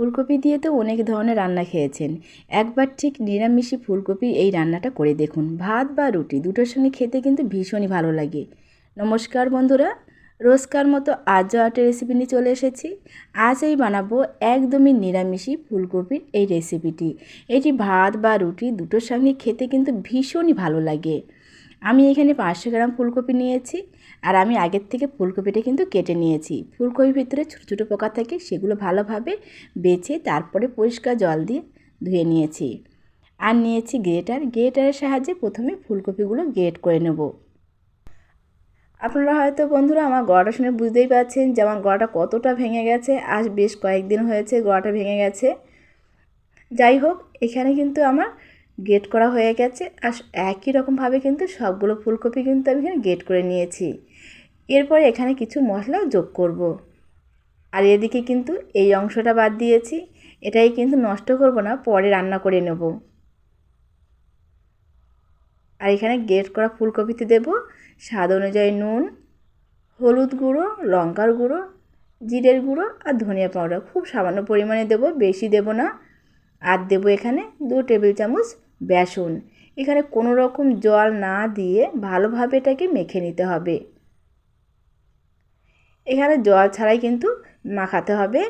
ফুলকপি দিয়ে তো অনেক ধরনের রান্না খেয়েছেন। একবার ঠিক নিরামিষি ফুলকপি এই রান্নাটা করে দেখুন। ভাত বা রুটি দুটোর সঙ্গে খেতে কিন্তু ভীষণই ভালো লাগে। নমস্কার বন্ধুরা, রোজকার মতো আজও একটা রেসিপি নিয়ে চলে এসেছি। আজ এই বানাবো একদমই নিরামিষি ফুলকপির এই রেসিপিটি এটি ভাত বা রুটি দুটোর সঙ্গে খেতে কিন্তু ভীষণই ভালো লাগে। আমি এখানে পাঁচশো গ্রাম ফুলকপি নিয়েছি। আর আমি আগের থেকে ফুলকপিটা কিন্তু কেটে নিয়েছি। ফুলকপির ভিতরে ছোটো ছোটো পোকা থাকে, সেগুলো ভালোভাবে বেছে তারপরে পরিষ্কার জল দিয়ে ধুয়ে নিয়েছি। আর নিয়েছি গ্রেটার। গ্রেটারের সাহায্যে প্রথমে ফুলকপিগুলো গ্রেট করে নেব। আপনারা হয়তো বন্ধুরা আমার গড়াটা শুনে বুঝতেই পারছেন যে আমার গড়াটা কতটা ভেঙে গেছে। আজ বেশ কয়েকদিন হয়েছে গড়াটা ভেঙে গেছে। যাই হোক, এখানে কিন্তু আমার গেট করা হয়ে গেছে। আর একই রকমভাবে কিন্তু সবগুলো ফুলকপি কিন্তু আমি এখানে গেট করে নিয়েছি। এরপরে এখানে কিছু মশলা যোগ করব। আর এদিকে কিন্তু এই অংশটা বাদ দিয়েছি। এটাই কিন্তু নষ্ট করব না, পরে রান্না করে নেব। আর এখানে গেট করা ফুলকপিতে দেব স্বাদ অনুযায়ী নুন, হলুদ গুঁড়ো, লঙ্কার গুঁড়ো, জিরের গুঁড়ো আর ধনিয়া পাউডার। খুব সামান্য পরিমাণে দেব, বেশি দেব না। আর দেবো এখানে দু টেবিল চামচ বেসন। এখানে কোনো রকম জল না দিয়ে ভালোভাবে এটাকে মেখে নিতে হবে। এখানে জল ছাড়াই কিন্তু মাখাতে হবে।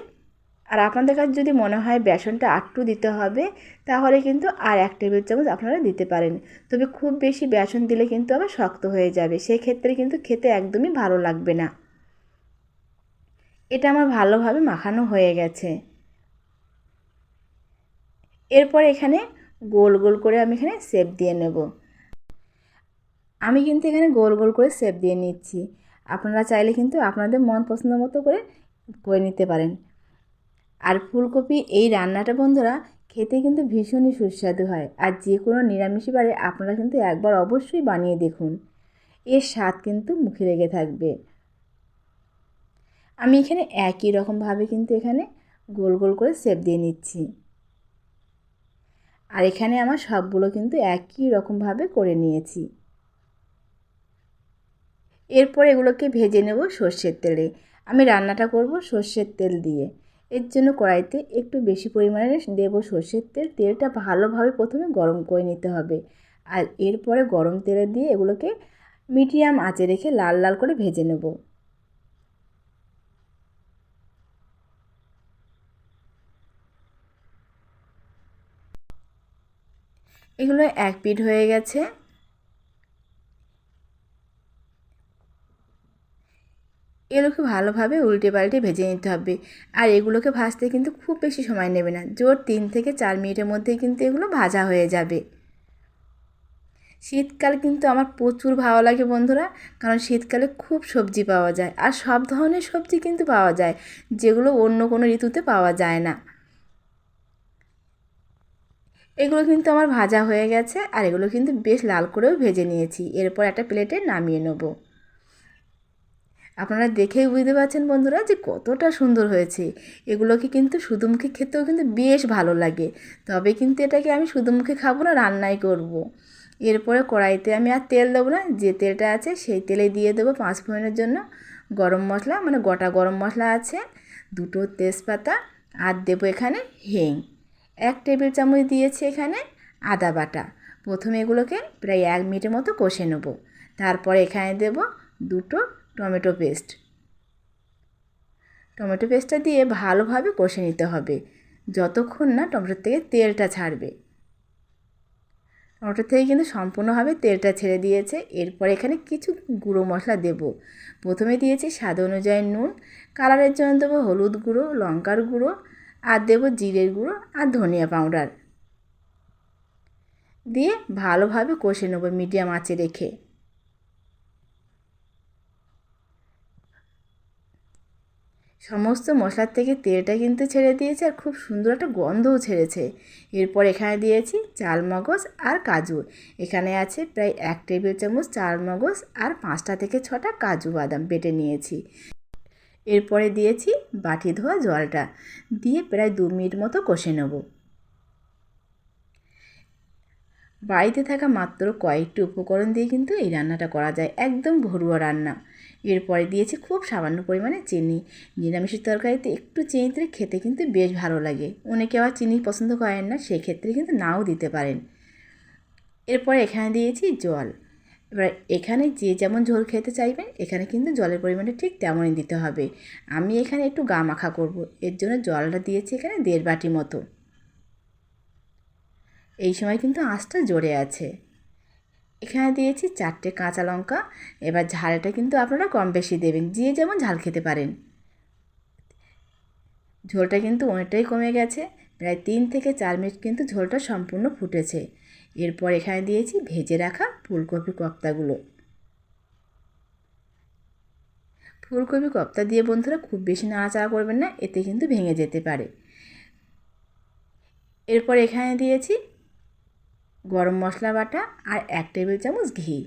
আর আপনাদের কাছে যদি মনে হয় বেসনটা আটটু দিতে হবে, তাহলে কিন্তু আর এক টেবিল চামচ আপনারা দিতে পারেন। তবে খুব বেশি বেসন দিলে কিন্তু আবার শক্ত হয়ে যাবে। সেক্ষেত্রে কিন্তু খেতে একদমই ভালো লাগবে না। এটা আমার ভালোভাবে মাখানো হয়ে গেছে। এরপর এখানে গোল গোল করে আমি এখানে সেপ দিয়ে নেব। আমি কিন্তু এখানে গোল গোল করে সেপ দিয়ে নিচ্ছি। আপনারা চাইলে কিন্তু আপনাদের মন পছন্দ মতো করে করে নিতে পারেন। আর ফুলকপি এই রান্নাটা বন্ধুরা খেতে কিন্তু ভীষণই সুস্বাদু হয়। আর যে কোনো নিরামিষই বারে আপনারা কিন্তু একবার অবশ্যই বানিয়ে দেখুন। এর স্বাদ কিন্তু মুখে লেগে থাকবে। আমি এখানে একই রকমভাবে কিন্তু এখানে গোল গোল করে সেপ দিয়ে নিচ্ছি। আর এখানে আমার সবগুলো কিন্তু একই রকমভাবে করে নিয়েছি। এরপর এগুলোকে ভেজে নেব সর্ষের তেলে। আমি রান্নাটা করব সর্ষের তেল দিয়ে। এর জন্য কড়াইতে একটু বেশি পরিমাণে দেব সর্ষের তেল। তেলটা ভালোভাবে প্রথমে গরম করে নিতে হবে। আর এরপরে গরম তেলে দিয়ে এগুলোকে মিডিয়াম আঁচে রেখে লাল লাল করে ভেজে নেব। এগুলো এক পিঠ হয়ে গেছে। এগুলোকে ভালোভাবে উল্টে পাল্টে ভেজে নিতে হবে। আর এগুলোকে ভাজতে কিন্তু খুব বেশি সময় নেবে না। জোর তিন থেকে চার মিনিটের মধ্যেই কিন্তু এগুলো ভাজা হয়ে যাবে। শীতকাল কিন্তু আমার প্রচুর ভালো লাগে বন্ধুরা, কারণ শীতকালে খুব সবজি পাওয়া যায়। আর সব ধরনের সবজি কিন্তু পাওয়া যায়, যেগুলো অন্য কোনো ঋতুতে পাওয়া যায় না। এগুলো কিন্তু আমার ভাজা হয়ে গেছে আর এগুলো কিন্তু বেশ লাল করেও ভেজে নিয়েছি। এরপর একটা প্লেটে নামিয়ে নেব। আপনারা দেখেই বুঝতে পারছেন বন্ধুরা যে কতটা সুন্দর হয়েছে। এগুলোকে কিন্তু শুধু মুখে খেতেও কিন্তু বেশ ভালো লাগে। তবে কিন্তু এটাকে আমি শুধু মুখে খাব না, রান্নাই করব। এরপরে কড়াইতে আমি আর তেল দেবো না, যে তেলটা আছে সেই তেলে দিয়ে দেবো পাঁচ ফোড়নের জন্য গরম মশলা। মানে গোটা গরম মশলা আছে, দুটো তেজপাতা আর দেবো এখানে হেং। এক টেবিল চামচ দিয়েছি এখানে আদা বাটা। প্রথমে এগুলোকে প্রায় এক মিনিটের মতো কষে নেব। তারপর এখানে দেব দুটো টমেটো পেস্ট। টমেটো পেস্টটা দিয়ে ভালোভাবে কষে নিতে হবে, যতক্ষণ না টমেটোর থেকে তেলটা ছাড়বে। টমেটোর থেকে কিন্তু সম্পূর্ণভাবে তেলটা ছেড়ে দিয়েছে। এরপর এখানে কিছু গুঁড়ো মশলা দেব। প্রথমে দিয়েছি স্বাদ অনুযায়ী নুন, কালারের জন্য দেবো হলুদ গুঁড়ো, লঙ্কার গুঁড়ো আর দেবো জিরের গুঁড়ো আর ধনিয়া পাউডার। দিয়ে ভালোভাবে কষে নেব মিডিয়াম আঁচে রেখে। সমস্ত মশলার থেকে তেলটা কিন্তু ছেড়ে দিয়েছে আর খুব সুন্দর একটা গন্ধও ছেড়েছে। এরপর এখানে দিয়েছি চাল মগজ আর কাজু। এখানে আছে প্রায় এক টেবিল চামচ চাল মগজ আর পাঁচটা থেকে ছটা কাজু বাদাম বেটে নিয়েছি। এরপরে দিয়েছি বাটি ধোয়া জলটা। দিয়ে প্রায় দু মিনিট মতো কষে নেব। বাড়িতে থাকা মাত্র কয়েকটি উপকরণ দিয়ে কিন্তু এই রান্নাটা করা যায়। একদম ঘরোয়া রান্না। এরপরে দিয়েছি খুব সামান্য পরিমাণে চিনি। নিরামিষের তরকারিতে একটু চিনি দিলে খেতে কিন্তু বেশ ভালো লাগে। অনেকে আবার চিনি পছন্দ করেন না, সেক্ষেত্রে কিন্তু নাও দিতে পারেন। এরপর এখানে দিয়েছি জল। এবার এখানে যে যেমন ঝোল খেতে চাইবেন, এখানে কিন্তু জলের পরিমাণটা ঠিক তেমনই দিতে হবে। আমি এখানে একটু গা মাখা করব। এর জন্য জলটা দিয়েছি এখানে দেড় বাটি মতো। এই সময় কিন্তু আঁচটা জোরে আছে। এখানে দিয়েছি চারটে কাঁচা লঙ্কা। এবার ঝালটা কিন্তু আপনারা কম বেশি দেবেন। যে যেমন ঝাল খেতে পারেন। ঝোলটা কিন্তু অনেকটাই কমে গেছে। প্রায় তিন থেকে চার মিনিট কিন্তু ঝোলটা সম্পূর্ণ ফুটেছে। এরপর এখানে দিয়েছি ভেজে রাখা ফুলকপি কপ্তাগুলো। ফুলকপি কপ্তা দিয়ে বন্ধুরা খুব বেশি নাড়াচাড়া করবেন না, এতে কিন্তু ভেঙে যেতে পারে। এরপর এখানে দিয়েছি গরম মশলা বাটা আর এক টেবিল চামচ ঘি।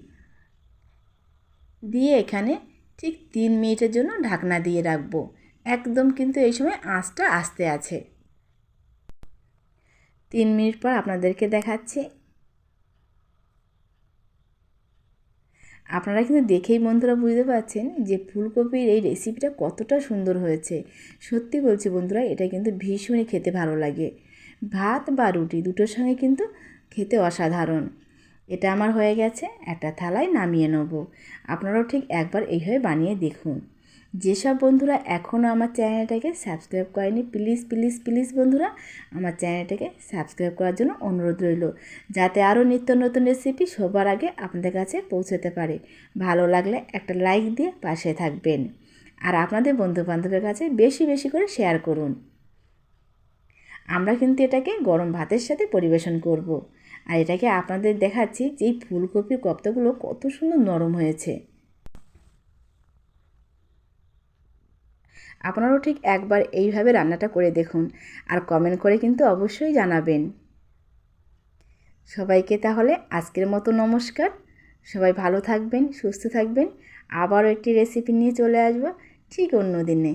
দিয়ে এখানে ঠিক তিন মিনিটের জন্য ঢাকনা দিয়ে রাখব। একদম কিন্তু এই সময় আঁচটা আস্তে আছে। তিন মিনিট পর আপনাদেরকে দেখাচ্ছি। আপনারা কিন্তু দেখেই বন্ধুরা বুঝতে পারছেন যে ফুলকপির এই রেসিপিটা কতটা সুন্দর হয়েছে। সত্যি বলছি বন্ধুরা, এটা কিন্তু ভীষণই খেতে ভালো লাগে। ভাত বা রুটি দুটোর সঙ্গে কিন্তু খেতে অসাধারণ। এটা আমার হয়ে গেছে, একটা থালায় নামিয়ে নেব। আপনারাও ঠিক একবার এইভাবে বানিয়ে দেখুন। যেসব বন্ধুরা এখনও আমার চ্যানেলটাকে সাবস্ক্রাইব করেনি, প্লিজ প্লিজ প্লিজ বন্ধুরা, আমার চ্যানেলটাকে সাবস্ক্রাইব করার জন্য অনুরোধ রইল। যাতে আরও নিত্য নতুন রেসিপি সবার আগে আপনাদের কাছে পৌঁছতে পারে। ভালো লাগলে একটা লাইক দিয়ে পাশে থাকবেন। আর আপনাদের বন্ধুবান্ধবের কাছে বেশি বেশি করে শেয়ার করুন। আমরা কিন্তু এটাকে গরম ভাতের সাথে পরিবেশন করব। আর এটাকে আপনাদের দেখাচ্ছি যে এই ফুলকপির কপ্তাগুলো কত সুন্দর নরম হয়েছে। আপনারাও ঠিক একবার এইভাবে রান্নাটা করে দেখুন আর কমেন্ট করে কিন্তু অবশ্যই জানাবেন। সবাইকে তাহলে আজকের মতো নমস্কার। সবাই ভালো থাকবেন, সুস্থ থাকবেন। আবারও একটি রেসিপি নিয়ে চলে আসব ঠিক অন্য দিনে।